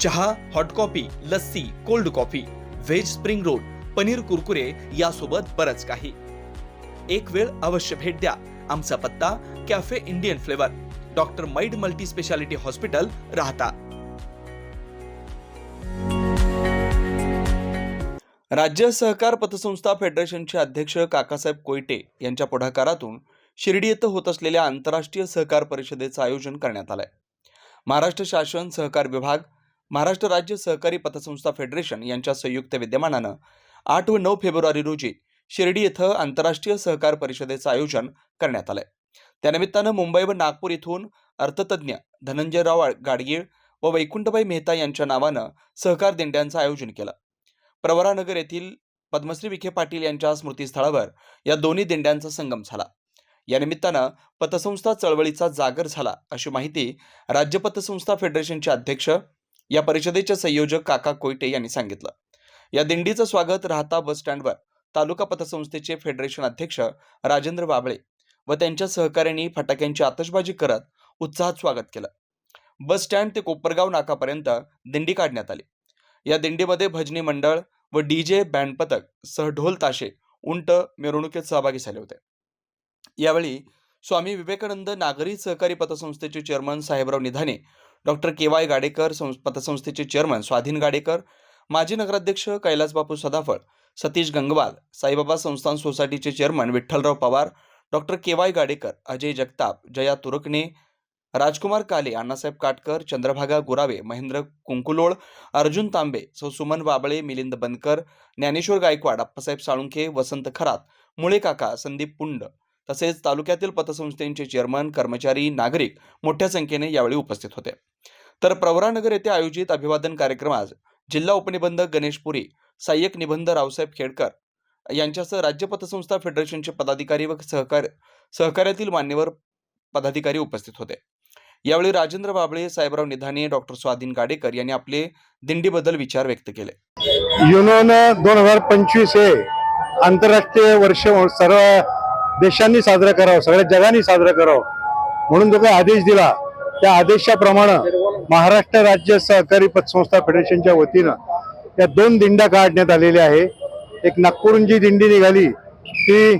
चहा hot coffee lassi cold coffee veg spring roll paneer Kurkure यासोबत बरंच काही. एक वेळ अवश्य भेट द्या. आमचा पत्ता कॅफे इंडियन फ्लेवर डॉक्टर मैड मल्टी स्पेशालिटी हॉस्पिटल राहता. राज्य सहकार पतसंस्था फेडरेशनचे अध्यक्ष काकासाहेब कोयटे यांच्या पुढाकारातून शिर्डी येथे होत असलेल्या आंतरराष्ट्रीय सहकार परिषदेचं आयोजन करण्यात आलंय. महाराष्ट्र शासन सहकार विभाग महाराष्ट्र राज्य सहकारी पतसंस्था फेडरेशन यांच्या संयुक्त विद्यमानानं आठ व नऊ फेब्रुवारी रोजी शिर्डी इथं आंतरराष्ट्रीय सहकार परिषदेचं आयोजन करण्यात आलंय. त्यानिमित्तानं मुंबई व नागपूर इथून अर्थतज्ञ धनंजयराव गाडगीळ व वैकुंठबाई मेहता यांच्या नावानं सहकार दिंड्यांचं आयोजन केलं. प्रवरानगर येथील पद्मश्री विखे पाटील यांच्या स्मृतीस्थळावर या दोन्ही दिंड्यांचा संगम झाला. या निमित्तानं पतसंस्था चळवळीचा जागर झाला अशी माहिती राज्य पतसंस्था फेडरेशनचे अध्यक्ष या परिषदेचे संयोजक काका कोयटे यांनी सांगितलं. या दिंडीचं स्वागत राहता बस स्टँडवर तालुका पतसंस्थेचे फेडरेशन अध्यक्ष राजेंद्र बाबळे व त्यांच्या सहकाऱ्यांनी फटाक्यांची आतषबाजी करत उत्साहात स्वागत केलं. बस स्टँड ते कोपरगाव नाकापर्यंत दिंडी काढण्यात आली. या दिंडीमध्ये भजनी मंडळ व डीजे बँड पथक सह ढोल ताशे उंट मिरवणुकीत सहभागी झाले होते. यावेळी स्वामी विवेकानंद नागरी सहकारी पतसंस्थेचे chairman Sahebrao Nidhane doctor K Y Gadekar संस पतसंस्थेचे चेअरमन स्वाधीन गाडेकर माजी नगराध्यक्ष कैलासबापू सदाफळ सतीश गंगवाल साईबाबा संस्थान सोसायटीचे chairman Vitthalrao Pawar doctor K Y Gadekar Ajay Jagtap Jaya Turkane Rajkumar Kale Annasaheb Katkar Chandrabhaga गुरावे Mahendra Kunkulol Arjun तांबे सौ सुमन बाबळे मिलिंद बनकर ज्ञानेश्वर गायकवाड अप्पासाहेब साळुंखे वसंत खरात मुळे काका संदीप पुंड तसेच तालुक्यातील पतसंस्थेचे चेअरमन कर्मचारी नागरिक मोठ्या संख्येने यावेळी उपस्थित होते. तर प्रवरानगर येथे आयोजित अभिवादन कार्यक्रमात जिल्हा उपनिबंधक गणेश पुरी सहाय्यक निबंध रावसाहेब खेडकर यांच्यासह राज्य पतसंस्था फेडरेशनचे पदाधिकारी व सहकार सहकार्यातील मान्यवर पदाधिकारी उपस्थित होते. यावेळी राजेंद्र बाबळे साहेबराव निधाने डॉक्टर स्वाधीन गाडेकर यांनी आपले दिंडीबद्दल विचार व्यक्त केले. युनोनं दोन हजार पंचवीस हे आंतरराष्ट्रीय वर्ष सर्व देशांनी साजरं करावं सगळ्या जगाने साजरं करावं. म्हणून जो काही आदेश दिला त्या आदेशाप्रमाणे महाराष्ट्र राज्य सहकारी पतसंस्था फेडरेशनच्या वतीनं या दोन दिंड्या काढण्यात आलेल्या आहे. एक नागपूरहून जी दिंडी निघाली ती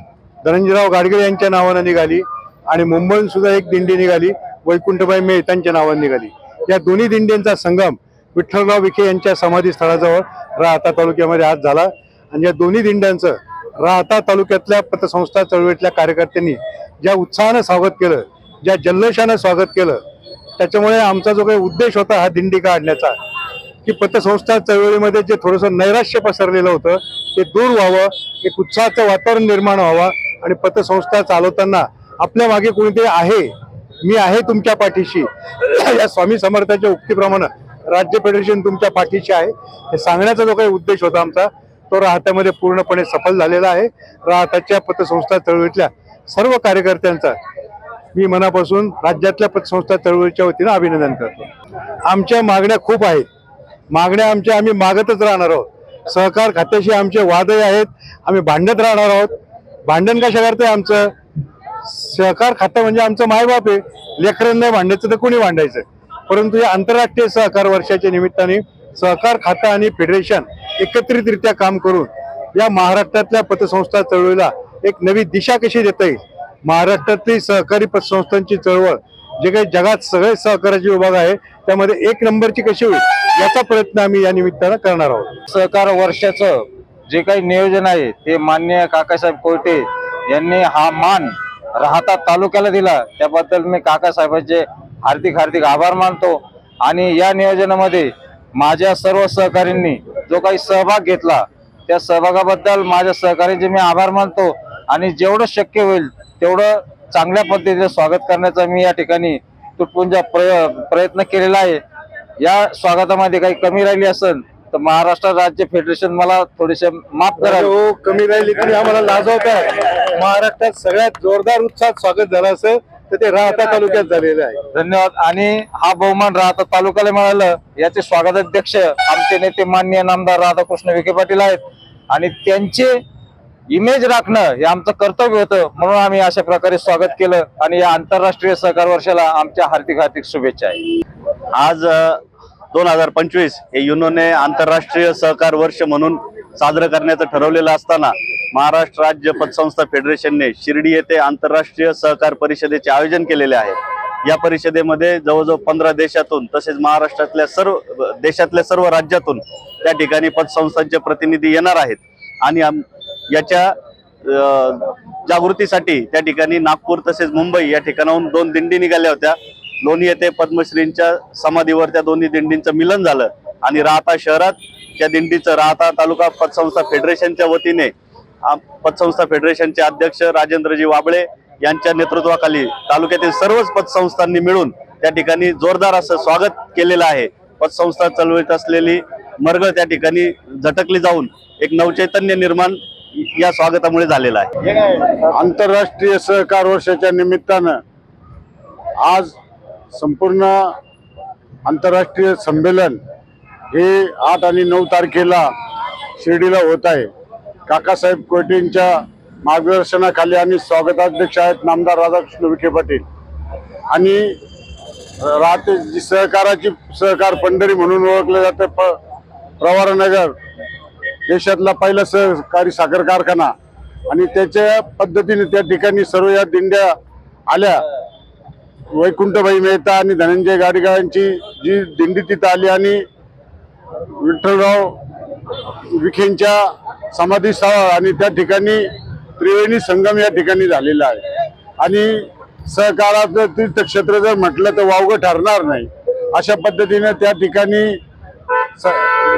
धनंजयराव गाडगीळ यांच्या नावानं निघाली आणि मुंबईहून सुद्धा एक दिंडी निघाली वैकुंठबाई मेहतांच्या नावानं निघाली. या दोन्ही दिंड्यांचा संगम विठ्ठलराव विखे यांच्या समाधी स्थळाजवळ राहता तालुक्यामध्ये आज झाला. आणि या दोन्ही दिंड्यांचं राहता तालुक्यातल्या पतसंस्था चळवळीतल्या कार्यकर्त्यांनी ज्या उत्साहानं स्वागत केलं ज्या जल्लोषानं स्वागत केलं त्याच्यामुळे आमचा जो काही उद्देश होता हा दिंडी काढण्याचा की पतसंस्था चळवळीमध्ये जे थोडंसं नैराश्य पसरलेलं होतं ते दूर व्हावं एक उत्साहाचं वातावरण निर्माण व्हावं आणि पतसंस्था चालवताना आपल्या मागे कोणीतरी आहे मी आहे तुमच्या पाठीशी. या स्वामी समर्थाच्या उक्तीप्रमाणे राज्य फेडरेशन तुमच्या पाठीशी आहे. हे सांगण्याचा जो काही उद्देश होता आमचा तो राहत्यामध्ये पूर्णपणे सफल झालेला आहे. राहताच्या पतसंस्था चळवळीतल्या सर्व कार्यकर्त्यांचा मी मनापासून राज्यातल्या पतसंस्था चळवळीच्या वतीनं अभिनंदन करतो. आमच्या मागण्या खूप आहेत. मागण्या आमच्या आम्ही मागतच राहणार आहोत. सहकार खात्याशी आमचे वादही आहेत. आम्ही भांडत राहणार आहोत. भांडण कशा करतंय आमचं? सहकार खातं म्हणजे आमचं मायबाप आहे. लेकरांना नाही भांडायचं तर कोणी भांडायचं? परंतु या आंतरराष्ट्रीय सहकार वर्षाच्या निमित्ताने सहकार खातं आणि फेडरेशन एकत्रितरित्या काम करून या महाराष्ट्रातल्या पतसंस्था चळवळीला एक नवी दिशा कशी देता येईल? महाराष्ट्रातली सहकारी पतसंस्थांची चळवळ जे काही जगात सगळे सहकाराचे विभाग आहे त्यामध्ये एक नंबरची कशी होईल याचा प्रयत्न आम्ही या निमित्तानं करणार आहोत. सहकार वर्षाचं जे काही नियोजन आहे ते मान्य काकासाहेब कोयटे यांनी हा मान राहता तालुक्याला दिला. त्याबद्दल मी काकासाहेबांचे हार्दिक हार्दिक आभार मानतो. आणि या नियोजनामध्ये माझ्या सर्व सहकार्यांनी जो काही सहभाग घेतला त्या सहभागाबद्दल माझ्या सहकार्यांचे मी आभार मानतो आणि जेवढं शक्य होईल तेवढं चांगल्या पद्धतीने स्वागत करण्याचा मी या ठिकाणी तुटपुंजा प्रय प्रयत्न केलेला आहे. या स्वागतामध्ये काही कमी राहिली असेल तर महाराष्ट्र राज्य फेडरेशन मला थोडेसे माफ करा. हो कमी राहिली तरी आम्हाला लाजवत आहे. महाराष्ट्रात सगळ्यात जोरदार उत्साहात स्वागत झालं असं तर ते राहता तालुक्यात झालेलं आहे. धन्यवाद. आणि हा बहुमान राहता तालुक्याला मिळालं याचे स्वागताध्यक्ष आमचे नेते माननीय नामदार राधाकृष्ण विखे पाटील आहेत. आणि त्यांचे इमेज राखणं हे आमचं कर्तव्य होतं म्हणून आम्ही अशा प्रकारे स्वागत केलं. आणि या आंतरराष्ट्रीय सहकार वर्षाला आमच्या हार्दिक हार्दिक शुभेच्छा आहे आज दोन हजार पंचवीस हे युनोने आंतरराष्ट्रीय सहकार वर्ष म्हणून साजरं करण्याचं ठरवलेलं असताना महाराष्ट्र राज्य पतसंस्था फेडरेशनने शिर्डी येथे आंतरराष्ट्रीय सहकार परिषदेचे आयोजन केलेले आहे. या परिषदेमध्ये जवळजवळ पंधरा देशातून तसेच महाराष्ट्रातल्या सर्व देशातल्या सर्व राज्यातून त्या ठिकाणी पतसंस्थांचे प्रतिनिधी येणार आहेत. आणि आम- याच्या जागृतीसाठी त्या ठिकाणी नागपूर तसेच मुंबई या ठिकाणाहून दोन दिंडी निघाल्या होत्या. लोणी येथे पद्मश्रींच्या समाधीवर त्या दोन्ही दिंडींचं मिलन झालं आणि राहता शहरात त्या दिंडीचं राहता तालुका पतसंस्था फेडरेशनच्या वतीने पतसंस्था फेडरेशनचे अध्यक्ष राजेंद्रजी वाबळे यांच्या नेतृत्वाखाली तालुक्यातील सर्वच पतसंस्थांनी मिळून त्या ठिकाणी जोरदार असं स्वागत केलेलं आहे. पतसंस्था चळवळीत असलेली मर्ग त्या ठिकाणी झटकली जाऊन एक नवचैतन्य निर्माण या स्वागतामुळे झालेलं आहे. आंतरराष्ट्रीय सहकार वर्षाच्या निमित्तानं आज संपूर्ण आंतरराष्ट्रीय संमेलन हे आठ आणि नऊ तारखेला शिर्डीला होत आहे. काकासाहेब कोटेंच्या मार्गदर्शनाखाली आणि स्वागताध्यक्ष आहेत नामदार राधाकृष्ण विखे पाटील. आणि राहते जी सहकाराची सहकार पंढरी म्हणून ओळखलं जातं प प्रवारनगर देशातला पहिला सहकारी साखर कारखाना. आणि त्याच्या पद्धतीने त्या ठिकाणी सर्व या दिंड्या आल्या. वैकुंठभाई मेहता आणि धनंजय गाडगेळांची जी दिंडी तिथं आली आणि विठ्ठलराव विखेंच्या समाधी स्थळ आणि त्या ठिकाणी त्रिवेणी संगम या ठिकाणी झालेला आहे. आणि सहकाराचं तीर्थक्षेत्र जर म्हटलं तर वावगं ठरणार नाही. अशा पद्धतीने त्या ठिकाणी स-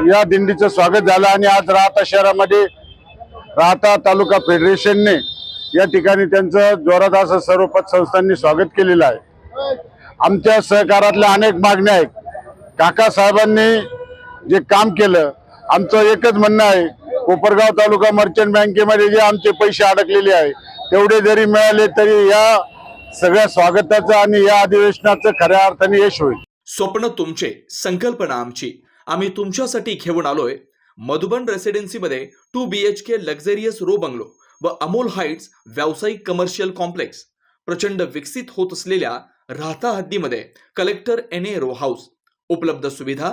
या दिंडीचं स्वागत झालं आणि आज राहता शहरामध्ये राहता तालुका फेडरेशनने या ठिकाणी त्यांचं जोरात असं सर्व पतसंस्थांनी स्वागत केलेलं आहे. आमच्या सहकारातल्या अनेक मागण्या आहेत. काकासाहेबांनी जे काम केलं आमचं एकच म्हणणं आहे कोपरगाव तालुका मर्चंट बँकेमध्ये जे आमचे पैसे अडकलेले आहे तेवढे जरी मिळाले तरी या सगळ्या स्वागताचं आणि या अधिवेशनाचं खऱ्या अर्थाने यश होईल. स्वप्न तुमचे संकल्पना आमची. आम्ही तुमच्यासाठी घेऊन आलोय. Madhuban रेसिडेन्सीमध्ये two B H K luxurious row bungalow व अमोल हाईट्स व्यावसायिक कमर्शियल कॉम्प्लेक्स प्रचंड विकसित होत असलेल्या Rahata हद्दीमध्ये collector N A row house उपलब्ध सुविधा